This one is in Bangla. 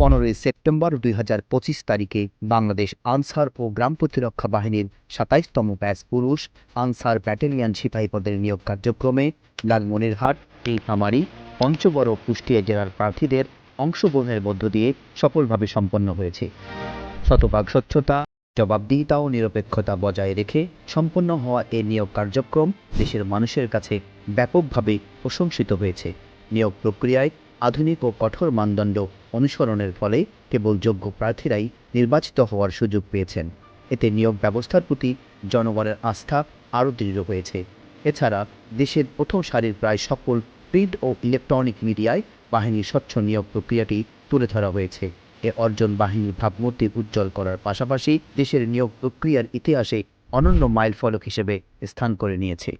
পনেরোই সেপ্টেম্বর দুই হাজার পঁচিশ তারিখে বাংলাদেশ আনসার ও গ্রাম প্রতিরক্ষা বাহিনীর সাতাইশতম ব্যাচ পুরুষ আনসার ব্যাটালিয়ন সিপাহী পদের নিয়োগ কার্যক্রমে লালমনিরহাট নীলফামারী পঞ্চগড় কুষ্টিয়া জেলার প্রার্থীদের অংশগ্রহণের মধ্য দিয়ে সফলভাবে সম্পন্ন হয়েছে। শতভাগ স্বচ্ছতা, জবাবদিহিতা ও নিরপেক্ষতা বজায় রেখে সম্পন্ন হওয়া এই নিয়োগ কার্যক্রম দেশের মানুষের কাছে ব্যাপকভাবে প্রশংসিত হয়েছে। নিয়োগ প্রক্রিয়ায় আধুনিক ও কঠোর মানদণ্ড অনুসরণের ফলে কেবল যোগ্য প্রার্থীরাই নির্বাচিত হওয়ার সুযোগ পেয়েছেন। এতে নিয়োগ ব্যবস্থার প্রতি জনগণের আস্থা আরও দৃঢ় হয়েছে। এছাড়া দেশের প্রথম সারির প্রায় সকল প্রিন্ট ও ইলেকট্রনিক মিডিয়ায় বাহিনীর স্বচ্ছ নিয়োগ প্রক্রিয়াটি তুলে ধরা হয়েছে। এ অর্জন বাহিনীর ভাবমূর্তি উজ্জ্বল করার পাশাপাশি দেশের নিয়োগ প্রক্রিয়ার ইতিহাসে অনন্য মাইল ফলক হিসেবে স্থান করে নিয়েছে।